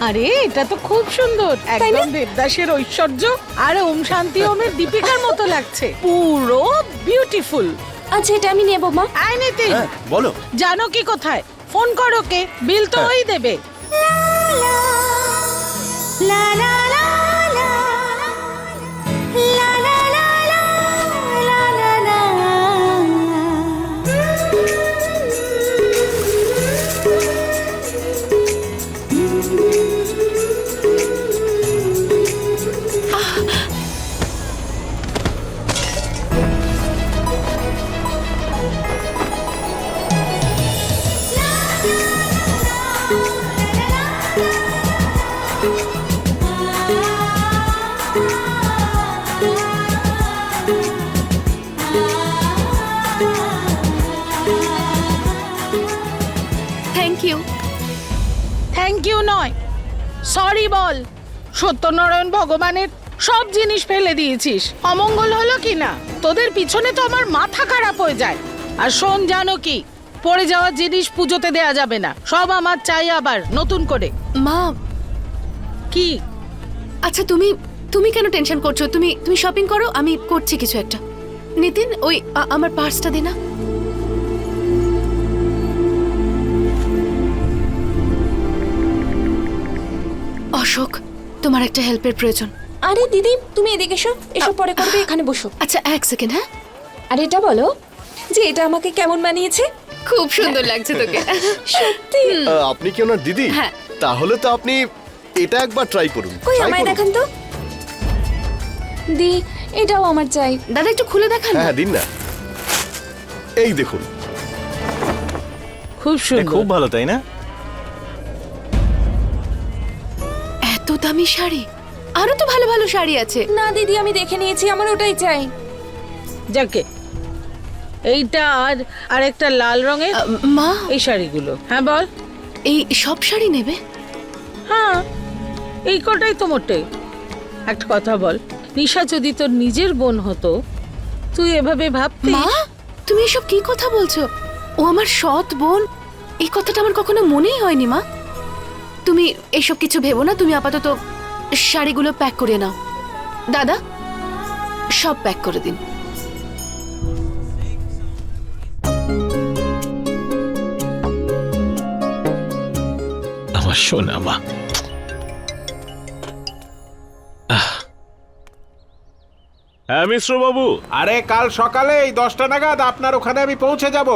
আরে এটা তো খুব সুন্দর একদম দেবদাসের ঐশ্বর্য আর ওম শান্তি ওমের দীপিকার মতো লাগছে পুরো বিউটিফুল আচ্ছা এটা আমি নেব মা আই হ্যাঁ বলো জানো কি কোথায় ফোন করো কে বিল তো হ্যাঁ। ওই দেবে থ্যাংক সরি বল। সত্যনারায়ণ ভগবানের সব জিনিস ফেলে দিয়েছিস। অমঙ্গল হলো কি না তোদের পিছনে তো আমার মাথা খারাপ হয়ে যায়। আর শোন জানো কি? পড়ে যাওয়া জিনিস পুজোতে দেয়া যাবে না। সব আমার চাই আবার নতুন করে। মা। কি? আচ্ছা তুমি তুমি কেন টেনশন করছ? তুমি তুমি শপিং করো আমি করছি কিছু একটা। নিতিন ওই আমার পার্সটা দে না। অশোক তোমার একটা হেল্পের প্রয়োজন। আরে দিদি তুমি এদিকে এসো। এসব পরে করবে এখানে বসো। আচ্ছা এক সেকেন্ড হ্যাঁ? আর এটা বলো যে এটা আমাকে কেমন মানিয়েছে খুব সুন্দর লাগছে তোকে। সত্যি? আহ, আপনি কি ওনার দিদি? হ্যাঁ। তাহলে তো আপনি এটা একবার ট্রাই করুন। কই Try আমায় করুন। দেখান তো। দি এটাও আমার চাই। দাদা একটু খুলে দেখান। হ্যাঁ না। হ্যাঁ দিন না। এই দেখুন। খুব সুন্দর। খুব ভালো তাই না? দামি শাড়ি। আরও তো ভালো ভালো শাড়ি আছে। না দিদি আমি দেখে নিয়েছি আমার ওটাই চাই। যাকে এইটা আর আর একটা লাল রঙের? মা। এই শাড়িগুলো। হ্যাঁ বল। এই সব শাড়ি নেবে? হ্যাঁ এই কটাই তো মোটে একটা কথা বল নিশা যদি তোর নিজের বোন হতো তুই এভাবে ভাবতি মা তুমি এসব কি কথা বলছো? ও আমার সৎ বোন এই কথাটা আমার কখনো মনেই হয়নি মা। তুমি এসব কিছু ভেবো না, তুমি আপাতত শাড়িগুলো প্যাক করে নাও। দাদা, সব প্যাক করে দিন। আমার সোনা, মা। হ্যাঁ মিশ্র বাবু আরে কাল সকালে এই দশটা নাগাদ আপনার ওখানে আমি পৌঁছে যাব।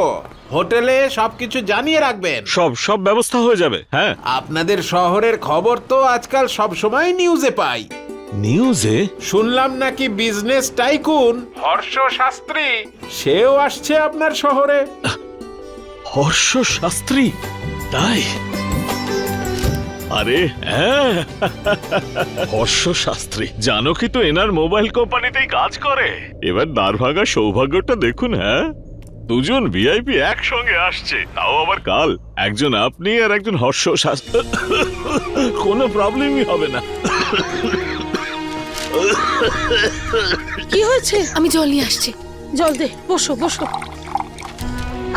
হোটেলে সবকিছু জানিয়ে রাখবেন। সব সব ব্যবস্থা হয়ে যাবে হ্যাঁ। আপনাদের শহরের খবর তো আজকাল সব সময় নিউজে পাই। নিউজে? শুনলাম নাকি বিজনেস টাইকুন? হর্ষ শাস্ত্রী সেও আসছে আপনার শহরে। হর্ষ শাস্ত্রী? তাই? আরে হ্যাঁ। হর্ষ শাস্ত্রী জানো কি তো এনার মোবাইল কোম্পানিতেই কাজ করে? এবার দাঁড় ভাঙা সৌভাগ্যটা দেখুন হ্যাঁ। দুজন ভিআইপি একসঙ্গে আসছে তাও আবার কাল। একজন আপনি আর একজন হর্ষ শাস্ত্রী কোনো প্রবলেমই হবে না। কি হয়েছে? আমি জল নিয়ে আসছি। জল দে বসো বসো।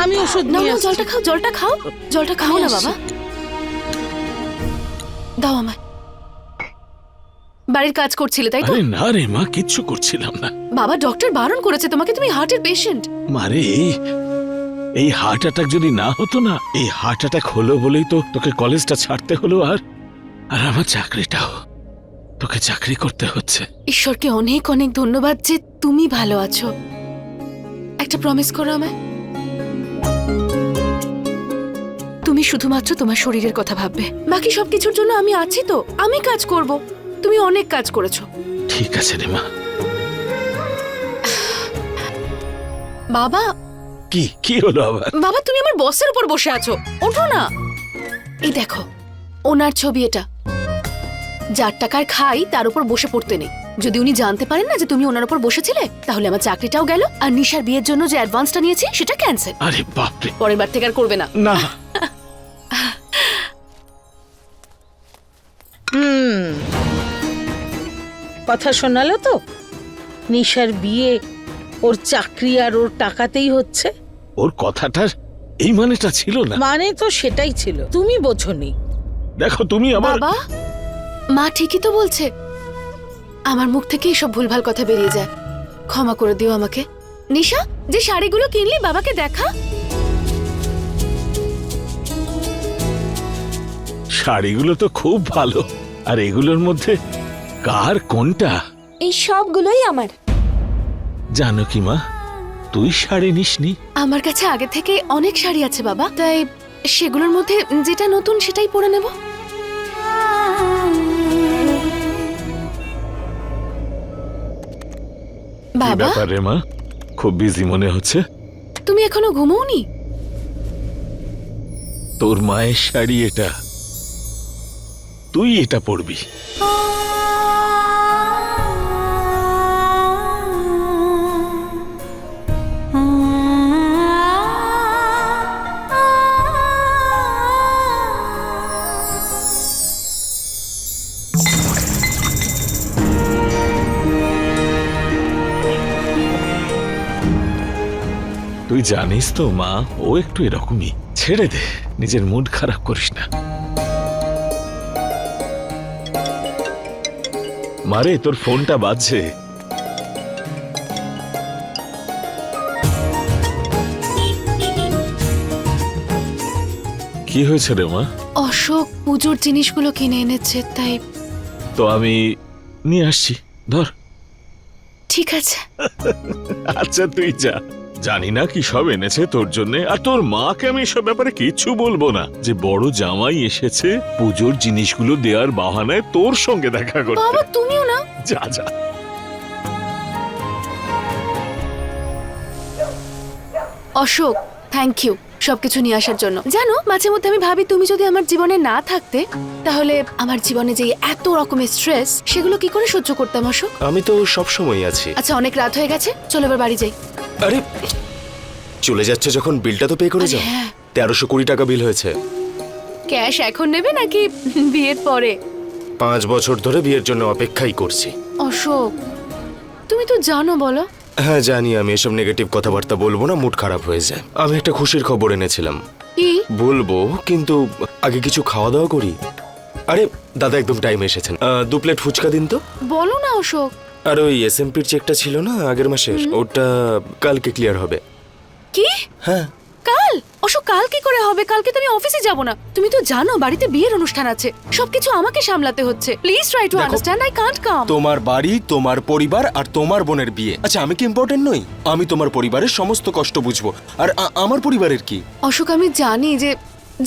আমি ওষুধ না। জলটা খাও জলটা খাও। জলটা খাও না। বাবা। দাও আমায়। বাড়ির কাজ করছিলে তাই তো? আরে না রে মা কিচ্ছু করছিলাম না। বাবা ডক্টর বারণ করেছে তোমাকে তুমি হার্টের পেশেন্ট মারে এই এই হার্ট অ্যাটাক যদি না হতো না এই হার্ট অ্যাটাক হলো বলেই তো তোকে কলেজটা ছাড়তে হলো আর। আর আমার চাকরিটাও তোকে চাকরি করতে হচ্ছে। ঈশ্বরকে অনেক অনেক ধন্যবাদ যে তুমি ভালো আছো। একটা প্রমিস করো আমায়। শুধুমাত্র তোমার শরীরের কথা ভাববে। বাকি সবকিছুর জন্য আমি আছি তো আমি কাজ করব। তুমি অনেক কাজ করেছ। ঠিক আছে রে মা। বাবা! কি কি হলো আবার? বাবা তুমি আমার বসের উপর বসে আছো। ওঠো না। এই দেখো ওনার ছবি এটা। যার টাকার খাই তার উপর বসে পড়তে নেই। যদি উনি জানতে পারেন না যে তুমি ওনার উপর বসেছিলে তাহলে আমার চাকরিটাও গেল আর নিশার বিয়ের জন্য যে অ্যাডভান্সটা নিয়েছি সেটা ক্যান্সেল। আরে বাপরে। পরের বার থেকে আর করবে না। না। হুম। কথা শোনালো তো? নিশার বিয়ে ওর চাকরি আর ওর টাকাতেই হচ্ছে। ওর কথাটার এই মানেটা ছিল না। মানে তো সেটাই ছিল। তুমি বোঝনি। দেখো তুমি আমার বাবা মা ঠিকই তো বলছে। আমার মুখ থেকে এসব ভুলভাল কথা বেরিয়ে যায়। ক্ষমা করে দিও আমাকে। নিশা যে শাড়িগুলো কিনলি বাবাকে দেখা। শাড়িগুলো তো খুব ভালো। আর এগুলোর মধ্যে কার কোনটা? এই সবগুলোই আমার। জানো কি মা তুই শাড়ি নিসনি? আমার কাছে আগে থেকে অনেক শাড়ি আছে বাবা তাই সেগুলোর মধ্যে যেটা নতুন সেটাই পরে নেব। বাবা? ব্যাপার রে মা খুব বিজি মনে হচ্ছে? তুমি এখনও ঘুমোওনি? তোর মায়ের শাড়ি এটা। তুই এটা পড়বি। তুই জানিস তো, মা, ও একটু এরকমই। ছেড়ে দে, নিজের মুড খারাপ করিস না। মারে তোর ফোনটা বাজছে। কি হয়েছে রে মা? অশোক পুজোর জিনিসগুলো কিনে এনেছে তাই তো আমি নিয়ে আসছি ধর। ঠিক আছে। আচ্ছা তুই যা। জানি না কি সব এনেছে তোর জন্য আর তোর মাকে আমি এসব ব্যাপারে কিচ্ছু বলব না। যে বড় জামাই এসেছে পুজোর জিনিসগুলো দেওয়ার বাহানায় তোর সঙ্গে দেখা করতে। বাবা যা যা। অশোক থ্যাংক ইউ সবকিছু নিয়ে আসার জন্য। জানো মাঝে মধ্যে আমি ভাবি তুমি যদি আমার জীবনে না থাকতে তাহলে আমার জীবনে যে এত রকমের স্ট্রেস সেগুলো কি করে সহ্য করতাম অশোক? আমি তো সব সময় আছি। আচ্ছা অনেক রাত হয়ে গেছে চলো এবার বাড়ি যাই। আরে চলে যাচ্ছে যখন বিলটা তো পে করে যাও। হ্যাঁ। তেরোশো কুড়ি টাকা বিল হয়েছে। ক্যাশ এখন নেবে নাকি বিয়ের পরে? পাঁচ বছর ধরে বিয়ের জন্য অপেক্ষাই করছি। অশোক তুমি তো জানো বলো। হ্যাঁ জানি আমি এসব নেগেটিভ কথাবার্তা বলব না মুড খারাপ হয়ে যায়। আমি একটা খুশির খবর এনেছিলাম। কি? বলব কিন্তু আগে কিছু খাওয়া দাওয়া করি। আরে দাদা একদম টাইম এসেছেন। আহ, দু প্লেট ফুচকা দিন তো। বলো না অশোক। আর ওই এস এমপির চেকটা ছিল না আগের মাসের? ওটা কালকে ক্লিয়ার হবে। কি? হ্যাঁ। কাল? অশোক কাল কি করে হবে? কালকে তো আমি অফিসে যাব না। তুমি তো জানো বাড়িতে বিয়ের অনুষ্ঠান আছে। সবকিছু আমাকে সামলাতে হচ্ছে। Please try to understand I can't come তোমার বাড়ি তোমার পরিবার আর তোমার বোনের বিয়ে। আচ্ছা আমি কি ইম্পর্টেন্ট নই? আমি তোমার পরিবারের সমস্ত কষ্ট বুঝব। আর আমার পরিবারের কি? অশোক আমি জানি যে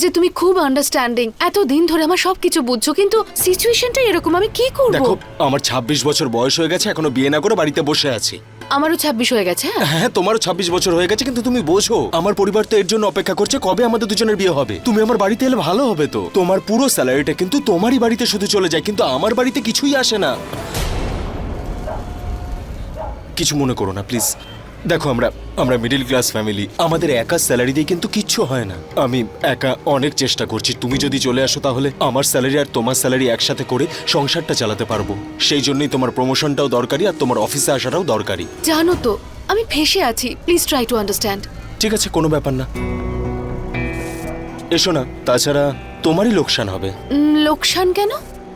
যে তুমি খুব আন্ডারস্ট্যান্ডিং এত দিন ধরে আমার সবকিছু বুঝছ কিন্তু সিচুয়েশনটা এরকম আমি কি করব? দেখো আমার ২৬ বছর বয়স হয়ে গেছে এখনও বিয়ে না করে বাড়িতে বসে আছি। আমারও ছাব্বিশ হয়ে গেছে হ্যাঁ? হ্যাঁ তোমারও ২৬ বছর হয়ে গেছে, কিন্তু তুমি বোঝো, আমার পরিবার তো এর জন্য অপেক্ষা করছে কবে আমাদের দুজনের বিয়ে হবে। তুমি আমার বাড়িতে এলে ভালো হবে তো। তোমার পুরো স্যালারিটা কিন্তু তোমারই বাড়িতে শুধু চলে যায়, কিন্তু আমার বাড়িতে কিছুই আসে না। কিছু মনে করো না, প্লিজ। দেখো আমরা আমরা মিডিল ক্লাস ফ্যামিলি আমাদের একা স্যালারি দিয়ে কিন্তু কিচ্ছু হয় না। আমি একা অনেক চেষ্টা করছি। তুমি যদি চলে আসো তাহলে আমার স্যালারি আর তোমার স্যালারি একসাথে করে সংসারটা চালাতে পারব। সেই জন্যই তোমার প্রমোশনটাও দরকারি আর তোমার অফিসে আসাটাও দরকারি। জানো তো আমি ফেসে আছি। প্লিজ ট্রাই টু আন্ডারস্ট্যান্ড ঠিক আছে কোনো ব্যাপার না। এসো না তাছাড়া তোমারই লোকসান হবে। লোকসান কেন?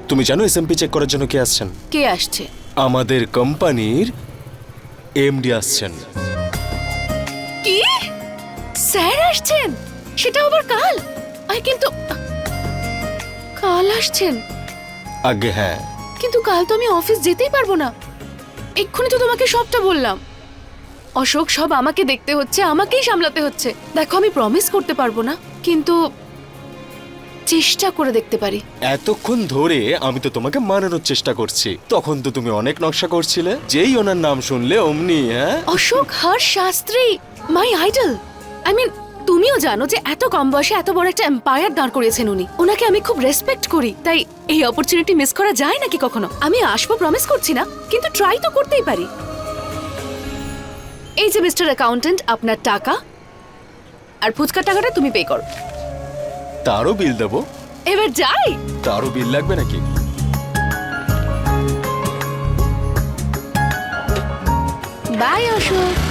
তুমি জানো এসএমপি চেক করার জন্য কে আসছেন? কে আসছে? আমাদের কোম্পানির এমডি আসছেন। কি? স্যার আসছেন? সেটা আবার কাল? আই কিন্তু কাল আসছেন। আগে হ্যাঁ। কিন্তু কাল তো আমি অফিস যেতেই পারব না। এক্ষুনি তো তোমাকে সবটা বললাম। অশোক সব আমাকে দেখতে হচ্ছে আমাকেই সামলাতে হচ্ছে। দেখো আমি প্রমিস করতে পারব না। কিন্তু চেষ্টা করে দেখতে পারি। এতক্ষণ ধরে আমি তো তোমাকে মানানোর চেষ্টা করছি। তখন তো তুমি অনেক নকশা করছিলে। যেই ওনার নাম শুনলে অমনি হ্যাঁ? Ashok Harsha Shastri my idol. I mean তুমিও জানো যে এত কম বয়সে এত বড় একটা এম্পায়ার দাঁড় করিয়েছেন উনি। ওনাকে আমি খুব রেসপেক্ট করি তাই এই অপরচুনিটি মিস করা যায় নাকি কখনো? আমি আসব প্রমিস করছি না কিন্তু ট্রাই তো করতেই পারি। এই যে মিস্টার অ্যাকাউন্টেন্ট আপনার টাকা আর ফুচকার টাকাটা তুমি পে করো। তারও বিল দেবো। এবার যাই। তারও বিল লাগবে নাকি? বাই অশোক।